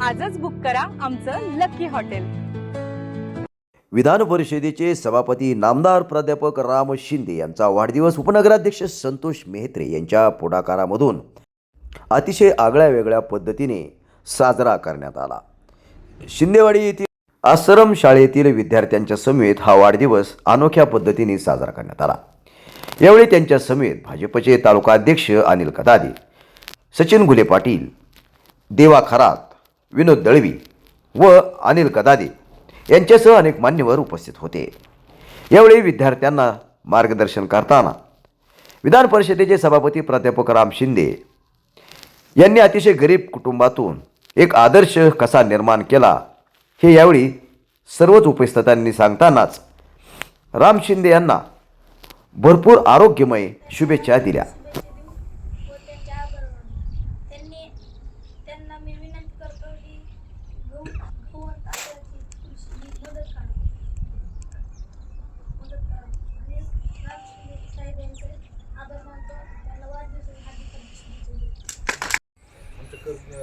आजच बुक करा आमचं लकी हॉटेल. विधान परिषदेचे सभापती नामदार प्राध्यापक राम शिंदे यांचा वाढदिवस उपनगराध्यक्ष संतोष मेहत्रे यांच्या पुढाकारामधून अतिशय आगळ्या वेगळ्या पद्धतीने साजरा करण्यात आला. शिंदेवाडी येथील आश्रम शाळेतील विद्यार्थ्यांच्या समेत हा वाढदिवस अनोख्या पद्धतीने साजरा करण्यात आला. यावेळी त्यांच्या समेत भाजपचे तालुका अध्यक्ष अनिल कदादे सचिन गुले पाटील देवा खरात विनोद दळवी व अनिल कदादे यांच्यासह अनेक मान्यवर उपस्थित होते. यावेळी विद्यार्थ्यांना मार्गदर्शन करताना विधान परिषदेचे सभापती प्राध्यापक राम शिंदे यांनी अतिशय गरीब कुटुंबातून एक आदर्श कसा निर्माण केला हे यावेळी सर्वच उपस्थितांनी सांगतानाच राम शिंदे यांना भरपूर आरोग्यमय शुभेच्छा दिल्या. त्यांना मी विनंती करतो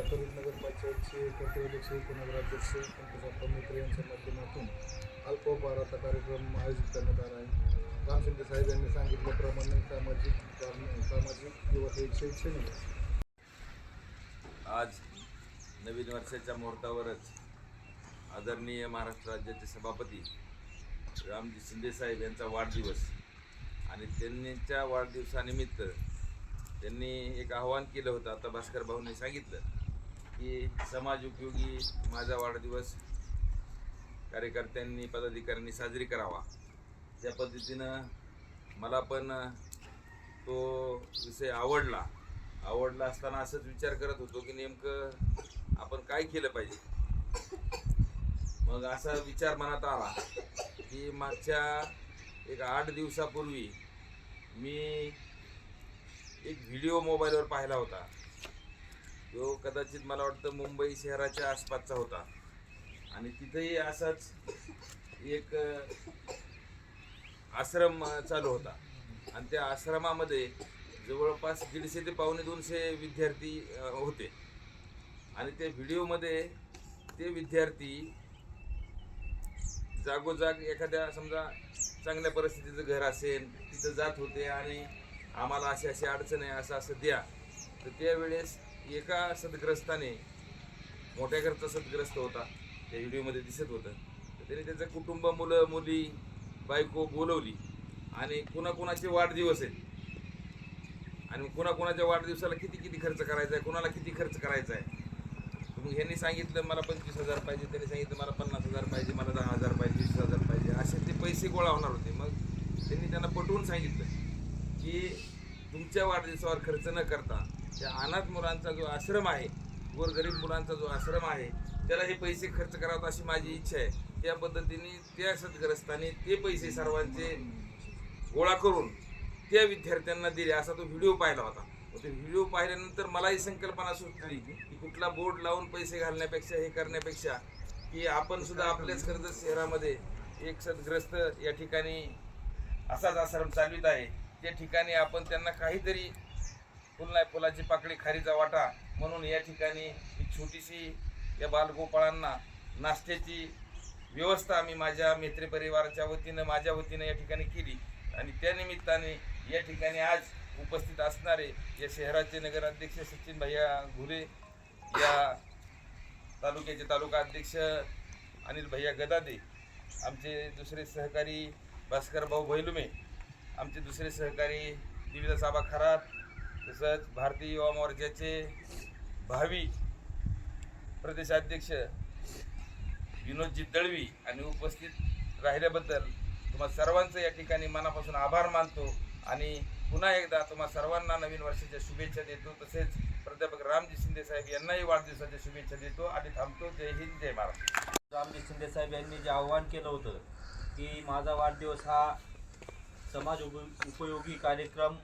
करूर नगरपंचायतचे प्रतिनिधीक्ष उपनगराध्यक्ष पंकजाप्पा मित्र यांच्या माध्यमातून अल्पोपहाराचा कार्यक्रम आयोजित करण्यात आला आहे. राम साहेब यांनी सांगितल्याप्रमाणे सामाजिक कारण सामाजिक किंवा हे शैक्षणिक आज नवीन वर्षाच्या मुहूर्तावरच आदरणीय महाराष्ट्र राज्याचे सभापती रामजी शिंदेसाहेब यांचा वाढदिवस आणि त्यांच्या वाढदिवसानिमित्त त्यांनी एक आवाहन केलं होतं आता भास्कर भाऊंनी सांगितलं की समाज उपयोगी माझा वाढदिवस कार्यकर्त्यांनी पदाधिकाऱ्यांनी साजरी करावा. त्या पद्धतीनं मला पण तो विषय आवडला. आवडला असताना असंच विचार करत होतो की नेमकं आपण काय केलं पाहिजे? मग असा विचार मनात आला की मागच्या एक आठ दिवसापूर्वी मी एक व्हिडिओ मोबाईलवर पाहिला होता. तो कदाचित मला वाटतं मुंबई शहराच्या आसपासचा होता. आणि तिथेही असाच एक आश्रम चालू होता. आणि त्या आश्रमामध्ये जवळपास दीडशे ते पावणे दोनशे विद्यार्थी होते. आणि त्या व्हिडिओमध्ये ते विद्यार्थी जागोजाग एखाद्या समजा चांगल्या परिस्थितीचं घर असेल तिथं जात होते आणि आम्हाला अशी अशी अडचण आहे असं असं द्या. तर त्यावेळेस एका सदग्रस्ताने मोठ्या घरचा सदग्रस्त होता त्या व्हिडिओमध्ये दिसत होतं. तर त्याने त्याचं कुटुंब मुलं मुली बायको बोलवली आणि कुणाकुणाचे वाढदिवस आहेत? आणि कुणाकुणाच्या वाढदिवसाला किती किती खर्च करायचा आहे? कुणाला किती खर्च करायचा आहे? मग ह्यांनी सांगितलं मला पंचवीस हजार पाहिजे. त्यांनी सांगितलं मला पन्नास हजार पाहिजे मला दहा हजार पाहिजे वीस हजार पाहिजे. असे ते पैसे गोळा होणार होते. मग त्यांनी त्यांना पटवून सांगितलं की तुमच्या वाढदिवसावर खर्च न करता त्या अनाथ मुलांचा जो आश्रम आहे गोरगरीब मुलांचा जो आश्रम आहे त्याला हे पैसे खर्च करावं अशी माझी इच्छा आहे. त्या पद्धतीने त्या सदग्रस्तांनी ते पैसे सर्वांचे गोळा करून त्या विद्यार्थ्यांना दिले. असा तो व्हिडिओ पाहिला होता. ते व्हिडिओ पाहिल्यानंतर मलाही संकल्पना सुचली की कुठला बोर्ड लावून पैसे घालण्यापेक्षा हे करण्यापेक्षा की आपण सुद्धा आपल्याच कर्जत शहरामध्ये एक सदग्रस्त या ठिकाणी असाच आश्रम चालवित आहे. त्या ठिकाणी आपण त्यांना काहीतरी फुलना फुलाची पाकळी खारीचा वाटा म्हणून या ठिकाणी एक छोटीशी या बालगोपाळांना नाश्त्याची व्यवस्था आम्ही माझ्या मित्रपरिवाराच्या वतीनं माझ्या वतीनं या ठिकाणी केली. आणि त्यानिमित्ताने या ठिकाणी आज उपस्थित असणारे या शहराचे नगराध्यक्ष सचिन भैया घुले या तालुक्याचे तालुका अध्यक्ष अनिल भैया गदादे आमचे दुसरे सहकारी भास्कर भाऊ भैलुमे आमचे दुसरे सहकारी दिविदा साबा खरात तसंच भारतीय युवा मोर्चाचे भावी प्रदेशाध्यक्ष विनोदजी दळवी आणि उपस्थित राहिल्याबद्दल तुम्हा सर्वांचं या ठिकाणी मनापासून आभार मानतो आणि पुन्हा एकदा तुम्हा सर्वांना नवीन वर्षाच्या शुभेच्छा देतो. तसेच प्राध्यापक रामजी शिंदे साहेब यांनाही वाढदिवसाच्या शुभेच्छा देतो आणि थांबतो. जय हिंद जय महाराष्ट्र. रामजी शिंदे साहेब यांनी जे आव्हान केलं होतं की माझा वाढदिवस हा समाज उप उपयोगी कार्यक्रम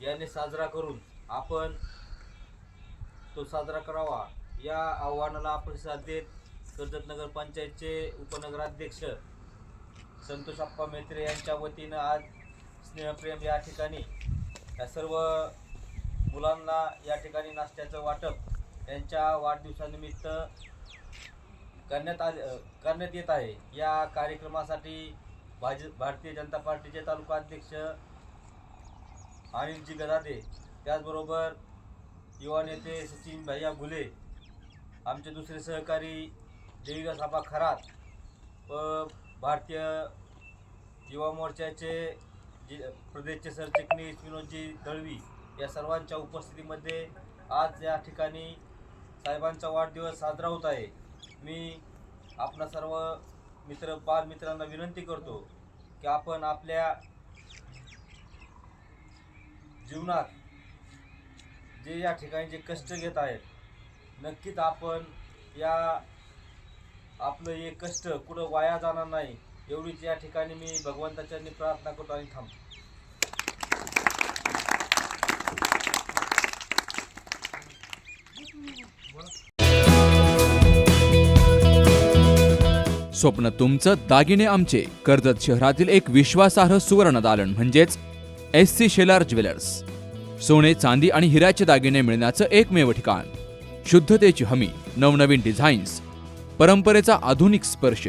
याने साजरा करून आपण तो साजरा करावा. या आव्हानाला प्रतिसाद देत कर्जत नगर पंचायतचे उपनगराध्यक्ष संतोष अप्पा मेत्रे यांच्या वतीनं आज स्नेहप्रेम या ठिकाणी या सर्व मुलांना या ठिकाणी नाश्त्याचं वाटप त्यांच्या वाढदिवसानिमित्त करण्यात आले करण्यात येत आहे. या कार्यक्रमासाठी भाज भारतीय जनता पार्टीचे तालुका अध्यक्ष अनिलजी गदादे त्याचबरोबर युवा नेते सचिन भैया घुले आमचे दुसरे सहकारी देवीदास आबा खरात व भारतीय युवा मोर्चाचे जे प्रदेशचे सरचिटणीस विनोदजी दळवी या सर्वांच्या उपस्थितीमध्ये आज या ठिकाणी साहेबांचा वाढदिवस साजरा होत आहे. मी आपणा सर्व मित्र बालमित्रांना विनंती करतो की आपण आपल्या जीवनात जे या ठिकाणी जे कष्ट घेत आहेत नक्कीच आपण या आपलं हे कष्ट कुठं वाया जाणार नाही. एवढीच या ठिकाणी मी भगवंताच्या प्रार्थना करतो आणि थांबतो. स्वप्न तुमचं दागिने आमचे. कर्जत शहरातील एक विश्वासार्ह सुवर्ण दालन म्हणजेच एस सी शेलार ज्वेलर्स. सोने चांदी आणि हिऱ्याचे दागिने मिळण्याचं एकमेव ठिकाण. शुद्धतेची हमी नवनवीन डिझाईन्स परंपरेचा आधुनिक स्पर्श.